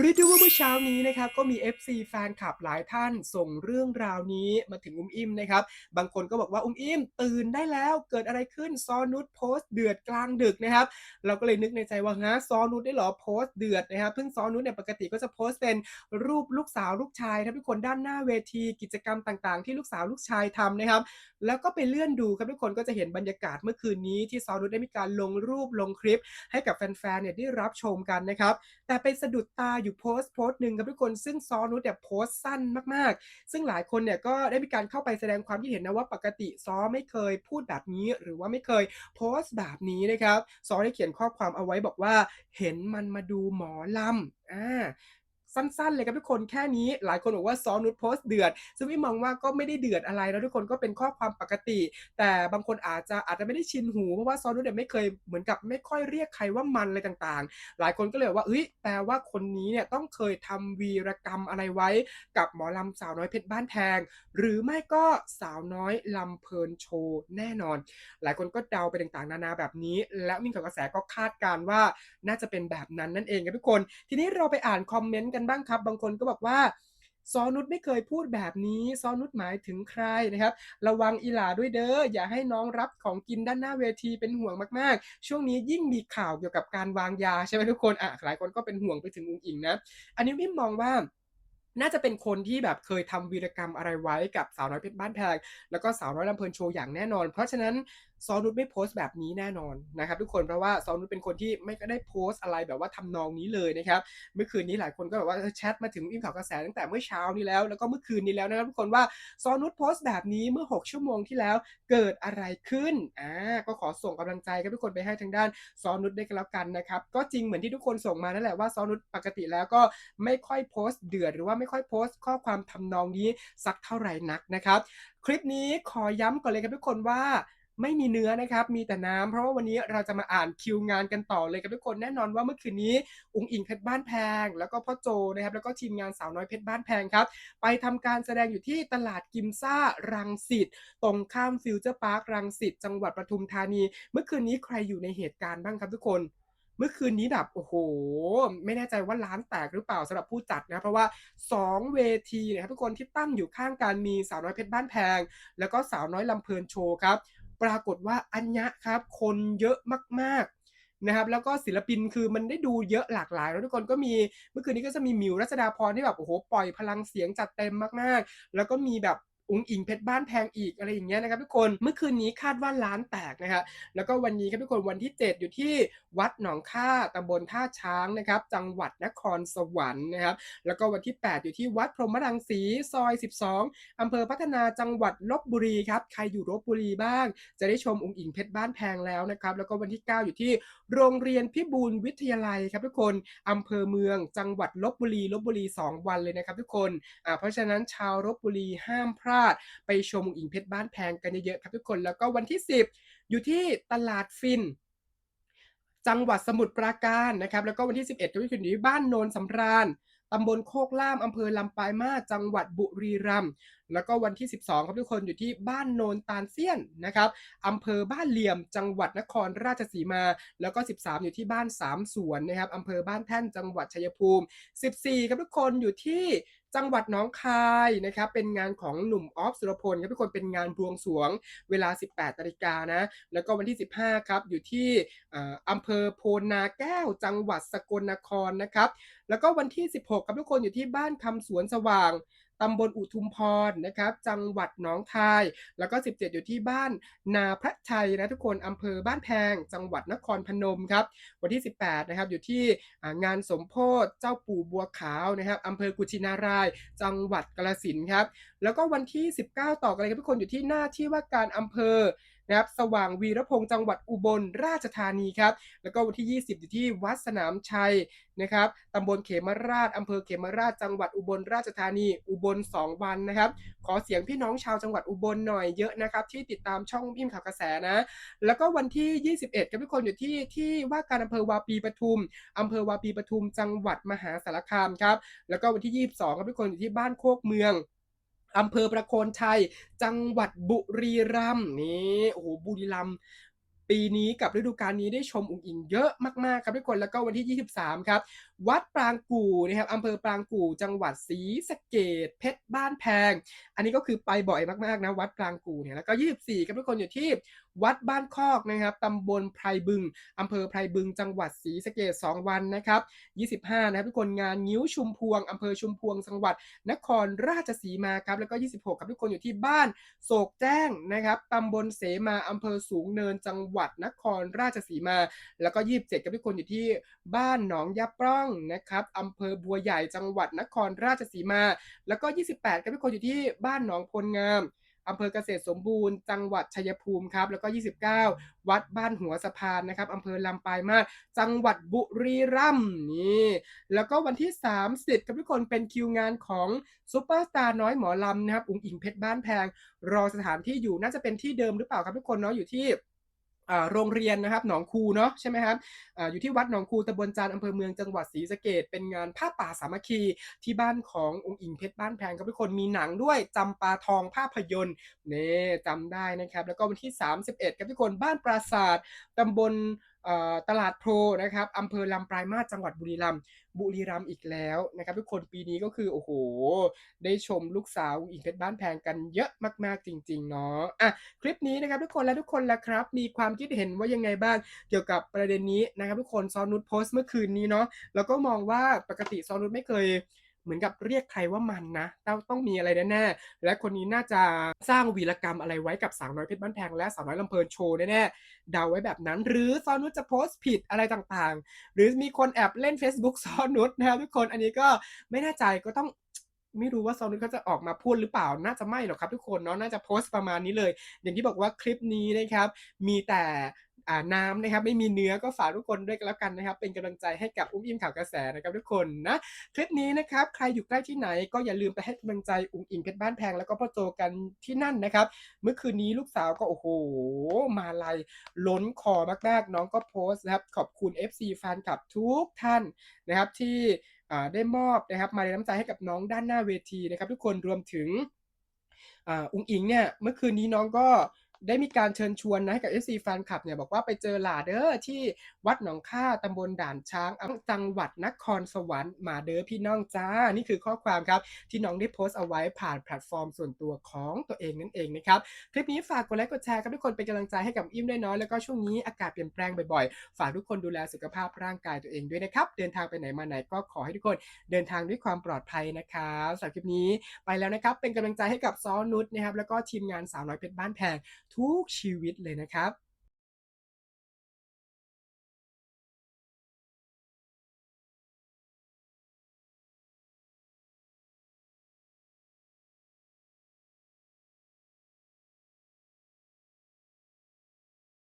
เรียกได้ว่าเมื่อเช้านี้นะครับก็มี FC แฟนคลับหลายท่านส่งเรื่องราวนี้มาถึงอุ้มอิมนะครับ บางคนก็บอกว่าอุ้มอิมตื่นได้แล้วเกิดอะไรขึ้นซอนุชโพสต์เดือดกลางดึกนะครับ เราก็เลยนึกในใจว่าฮะซอนุชได้หรอโพสต์เดือดนะครับซึ่งซอนุชเนี่ยปกติก็จะโพสต์เป็นรูปลูกสาวลูกชายครับทุกคนด้านหน้าเวทีกิจกรรมต่างๆ ที่ลูกสาวลูกชายทำนะครับ แล้วก็ไปเลื่อนดูครับทุกคนก็จะเห็นบรรยากาศเมื่อคืนนี้ที่ซอนุชได้มีการลงรูปลงคลิป ให้กับแฟนๆเนี่ยได้รับชมกันนะครับ แต่ไปสะดุดตาอยูู่่โพสต์โพสต์หนึ่งครับทุกคนซึ่งซอนุชเนี่ยโพสต์สั้นมากๆ ซึ่งหลายคนเนี่ยก็ได้มีการเข้าไปแสดงความคิดเห็นนะว่าปกติซอไม่เคยพูดแบบนี้ หรือว่าไม่เคยโพสต์แบบนี้นะครับซอได้เขียนข้อความเอาไว้บอกว่าเห็นมันมาดูหมอลำอ่า สั้นๆ เลยครับทุกคนแค่นี้ หลายคนบอกว่าซอนุชโพสต์เดือด ซึ่งพี่มองว่าก็ไม่ได้เดือดอะไรแล้วทุกคนก็เป็นข้อความปกติ แต่บางคนอาจจะอาจจะไม่ได้ชินหู เพราะว่าซอนุชเนี่ยไม่เคยเหมือนกับไม่ค่อยเรียกใครว่ามันอะไรต่างๆ หลายคนก็เลยว่าเฮ้ยแปลว่าคนนี้เนี่ยต้องเคยทำวีรกรรมอะไรไว้ กับหมอลำสาวน้อยเพชรบ้านแพง หรือไม่ก็สาวน้อยลำเพลินโชว์แน่นอน หลายคนก็เดาไปต่างๆ นานาแบบนี้ และมิ่งกับกระแสก็คาดการณ์ว่าน่าจะเป็นแบบนั้นนั่นเองครับทุกคน ทีนี้เราไปอ่านคอมเมนต์กันบ้างครับ บางคนก็บอกว่าซอนุชไม่เคยพูดแบบนี้ซอนุชหมายถึงใครนะครับ ระวังอีหลาด้วยเด้ออย่าให้น้องรับของกินด้านหน้าเวทีเป็นห่วงมากๆ ช่วงนี้ยิ่งมีข่าวเกี่ยวกับการวางยาใช่ไหมทุกคนอะหลายคนก็เป็นห่วงไปถึงอุ๋งอิงนะ อันนี้พี่มองว่าน่าจะเป็นคนที่แบบเคยทำวีรกรรมอะไรไว้กับสาวน้อยเพชรบ้านแพงแล้วก็สาวน้อยลำเพลินโชว์อย่างแน่นอน เพราะฉะนั้น ซอนุชไม่โพสต์แบบนี้แน่นอนนะครับทุกคนเพราะว่าซอนุชเป็นคนที่ไม่ได้โพสต์อะไรแบบว่าทำนองนี้เลยนะครับเมื่อคืนนี้หลายคนก็แบบว่าแชทมาถึงอิ่มข่าวกระแสตั้งแต่เมื่อเช้านี้แล้ว แล้วก็เมื่อคืนนี้แล้วนะครับทุกคนว่าซอนุชโพสต์แบบนี้เมื่อ 6 ชั่วโมงที่แล้วเกิดอะไรขึ้นอ่าก็ขอส่งกำลังใจครับทุกคนไปให้ทางด้านซอนุชได้กันแล้วกันนะครับก็จริงเหมือนที่ทุกคนส่งมานั่นแหละว่าซอนุชปกติแล้วก็ไม่ค่อยโพสต์เดือดหรือว่าไม่ค่อยโพสต์ข้อความทำนองนี้สักเท่าไหร่นักนะครับคลิปนี้ขอย้ำก่อนเลยครับทุกคนว่า ไม่มีเนื้อนะครับ มีแต่น้ำเพราะว่าวันนี้เราจะมาอ่านคิวงานกันต่อเลยครับทุกคนแน่นอนว่าเมื่อคืนนี้ อุ๋งอิงเพชรบ้านแพง แล้วก็พ่อโจนะครับ แล้วก็ทีมงานสาวน้อยเพชรบ้านแพงครับ ไปทำการแสดงอยู่ที่ตลาดกิมซ่ารังสิตตรงข้ามฟิวเจอร์พาร์ครังสิตจังหวัดปทุมธานี เมื่อคืนนี้ใครอยู่ในเหตุการณ์บ้างครับทุกคนเมื่อคืนนี้แบบโอ้โห ไม่แน่ใจว่าร้านแตกหรือเปล่าสำหรับผู้จัดนะเพราะว่า 2 เวทีนะครับทุกคนที่ตั้งอยู่ข้างกันมีสาวน้อยเพชรบ้านแพง แล้วก็สาวน้อยลำเพลินโชว์ครับ ปรากฏว่าอัญญะครับคนเยอะมากๆนะครับ แล้วก็ศิลปินคือมันได้ดูเยอะหลากหลายแล้วทุกคนก็มีเมื่อคืนนี้ก็จะมีมิวรัชดาพรที่แบบโอ้โหปล่อยพลังเสียงจัดเต็มมากๆ แล้วก็มีแบบ อุงอิงเพชรบ้านแพงอีกอะไรอย่างเงี้ยนะครับทุกคนเมื่อคืนนี้คาดว่าร้านแตกนะครับแล้วก็วันนี้ครับทุกคนวันที่ 7 อยู่ที่วัดหนองค่าตำบลท่าช้างนะครับจังหวัดนครสวรรค์นะครับแล้วก็วันที่ 8 อยู่ที่วัดพรหมรังสีซอย 12อำเภอพัฒนาจังหวัดลบบุรีครับใครอยู่ลบบุรีบ้าง จะได้ชมองค์อิงเพชรบ้านแพงแล้วนะครับแล้วก็วันที่ 9 อยู่ที่โรงเรียนพิบูลวิทยาลัยครับทุกคนอำเภอเมืองจังหวัดลบบุรีลบบุรี 2 วันเลยนะครับทุกคนอ่าเพราะฉะนั้นชาวลบบุรีห้ามพลาดไปชมอิงเพชรบ้านแพงกันเยอะๆครับทุกคนแล้วก็วันที่ 10 อยู่ที่ตลาดฟิน จังหวัดสมุทรปราการนะครับแล้วก็วันที่ 11ก็คืออยู่ที่บ้านโนนสำราญตำบลโคกล่าม อำเภอลำปลายมาสจังหวัดบุรีรัมย์ แล้วก็วันที่ 12 ครับทุกคนอยู่ที่บ้านโนนตาลเซียนนะครับอำเภอบ้านเหลี่ยม จังหวัดนครราชสีมา แล้วก็ 13 อยู่ที่บ้านสามสวนนะครับอำเภอบ้านแท่นจังหวัดชัยภูมิ 14 ครับทุกคนอยู่ที่ จังหวัดน้องคายนะครับเป็นงานของหนุ่มออฟสุรพลครับทุกคนเป็นงานบวงสรวงเวลา 18นาฬิกานะแล้วก็วันที่ 15 ครับ อยู่ที่อ่าอำเภอโพนาแก้ว จังหวัดสกลนครนะครับ แล้วก็วันที่ 16 ครับทุกคนอยู่ที่บ้านคำสวนสว่าง ตำบลอุทุมพรนะครับ จังหวัดหนองคาย แล้วก็ 17 อยู่ที่บ้านนาพระชัยนะทุกคนอำเภอบ้านแพง จังหวัดนครพนมครับ วันที่ 18 นะครับ อยู่ที่งานสมโพธิเจ้าปู่บัวขาวนะครับอำเภอกุชินาราย จังหวัดกาฬสินครับ แล้วก็วันที่ 19 ต่อกันเลยครับทุกคนอยู่ที่หน้าที่ว่าการอำเภอ นะครับสว่างวีรพงษ์จังหวัดอุบลราชธานีครับแล้วก็วันที่ 20 อยู่ที่วัดสนามชัยนะครับตำบลเขมราชอำเภอเขมราชจังหวัดอุบลราชธานีอุบล 2 วันนะครับขอเสียงพี่น้องชาวจังหวัดอุบลหน่อยเยอะนะครับที่ติดตามช่องพิมพ์ข่าวกระแสนะ แล้วก็วันที่ 21ครับทุกคนอยู่ที่ที่ว่าการอำเภอวาปีปทุมอำเภอวาปีปทุมจังหวัดมหาสารคามครับแล้วก็วันที่ 22ครับทุกคนอยู่ที่บ้านโคกเมือง อำเภอประโคนชัย จังหวัดบุรีรัมย์นี่โอ้โหบุรีรัมย์ ปีนี้กับฤดูกาลนี้ได้ชมอุ๋งอิงเยอะมากๆครับทุกคนแล้วก็วันที่ 23 ครับ วัดปรางกู่นะครับอำเภอปรางกู่จังหวัดศรีสะเกษเพชรบ้านแพง อันนี้ก็คือไปบ่อยมากๆนะวัดปรางกู่เนี่ยแล้วก็ 24ครับทุกคนอยู่ที่วัดบ้านคอกนะครับตำบลไพรบึงอำเภอไพรบึงจังหวัดศรีสะเกษ2วันนะครับ 25 นะครับทุกคนงานงิ้วชุมพวงอำเภอชุมพวงจังหวัดนครราชสีมาครับแล้วก็ 26 ครับทุกคนอยู่ที่บ้านโศกแจ้งนะครับตำบลเสมาอำเภอสูงเนินจังหวัดวัดนครราชสีมา แล้วก็27ครับทุกคนอยู่ที่บ้านหนองยาปล้องนะครับอำเภอบัวใหญ่จังหวัดนครราชสีมา แล้วก็ 28ครับทุกคนอยู่ที่บ้านหนองพลงามอำเภอเกษตรสมบูรณ์จังหวัดชัยภูมิครับ แล้วก็ 29 วัดบ้านหัวสะพานนะครับอำเภอลำปายมาศจังหวัดบุรีรัมย์นี่ แล้วก็วันที่ 30ครับทุกคนเป็นคิวงานของซูเปอร์สตาร์น้อยหมอลำนะครับ อุ๋งอิงเพชรบ้านแพง รอสถานที่อยู่น่าจะเป็นที่เดิมหรือเปล่าครับทุกคนเนาะอยู่ที่ โรงเรียนนะครับหนองคูเนาะใช่ไหมครับออยู่ที่วัดหนองคูตำบลจานอำเภอเมืองจังหวัดศรีสะเกดเป็นงานผ้าป่าสามัคคีที่บ้านขององค์อิงเพชรบ้านแพงครับทุกคนมีหนังด้วยจำปาทองภาพยนตร์นี่จำได้นะครับ แล้วก็วันที่ 31ครับทุกคนบ้านปราศาสตร์ตำบลตลาดโพนะครับอำเภอลำปลายมาสจังหวัดบุรีรัมย์บุรีรัมย์อีกแล้วนะครับ ทุกคนปีนี้ก็คือโอ้โห ได้ชมลูกสาวอิงเพชรบ้านแพงกันเยอะมากๆจริงๆเนาะอะคลิปนี้นะครับทุกคนและทุกคนละครับ มีความคิดเห็นว่ายังไงบ้างเกี่ยวกับประเด็นนี้นะครับ ทุกคนซอนุชโพสต์เมื่อคืนนี้เนาะแล้วก็มองว่าปกติซอนุชไม่เคย เหมือนกับเรียกใครว่ามันนะต้องต้องมีอะไรแน่ๆและคนนี้น่าจะสร้างวีรกรรมอะไรไว้กับสาวน้อยเพชรบ้านแพงและสาวน้อยลำเพลินโชว์แน่ๆเดาไว้แบบนั้น หรือซอนุชจะโพสต์ผิดอะไรต่างๆ หรือมีคนแอบเล่น Facebook ซอนุชนะครับทุกคนอันนี้ก็ไม่แน่ใจก็ต้องไม่รู้ว่าซอนุชเขาจะออกมาพูดหรือเปล่า น่าจะไม่หรอกครับทุกคนเนาะ น่าจะโพสต์ประมาณนี้เลย อย่างที่บอกว่าคลิปนี้นะครับ มีแต่ น้ำนะครับไม่มีเนื้อก็ฝากทุกคนด้วยกันแล้วกันนะครับ เป็นกำลังใจให้กับอุ้มอิ่มข่าวกระแสนะครับทุกคนนะคลิปนี้นะครับใครอยู่ใกล้ที่ไหนก็อย่าลืมไปให้กำลังใจอุ้งอิงเพชรบ้านแพงแล้วก็พ่อโจกันที่นั่นนะครับ เมื่อคืนนี้ลูกสาวก็โอ้โหมาลัยล้นคอมากๆ น้องก็โพสต์นะครับขอบคุณ FC แฟนคลับทุกท่านนะครับที่ได้มอบนะครับมาในน้ำใจให้กับน้องด้านหน้าเวทีนะครับ ทุกคนรวมถึงอ่าอุงอิงเนี่ยเมื่อคืนนี้น้องก็ ได้มีการเชิญชวนนะให้กับ FC แฟนคลับเนี่ยบอกว่าไปเจอหลาเด้อที่วัดหนองค่าตำบลด่านช้างจังหวัดนครสวรรค์มาเด้อพี่น้องจ้า นี่คือข้อความครับ ที่น้องได้โพสต์เอาไว้ผ่านแพลตฟอร์มส่วนตัวของตัวเองนั่นเองนะครับ คลิปนี้ฝากกดไลค์กดแชร์ครับทุกคนเป็นกำลังใจให้กับอิ่มด้วยเนาะแล้วก็ช่วงนี้อากาศเปลี่ยนแปลงบ่อยๆ ฝากทุกคนดูแลสุขภาพร่างกายตัวเองด้วยนะครับ เดินทางไปไหนมาไหนก็ขอให้ทุกคนเดินทางด้วยความปลอดภัยนะครับสำหรับคลิปนี้ไปแล้วนะครับเป็นกำลังใจให้กับซอนุชนะครับแล้วก็ทีมงานสาวน้อยเพชรบ้านแพงทุกชีวิตเลยนะครับ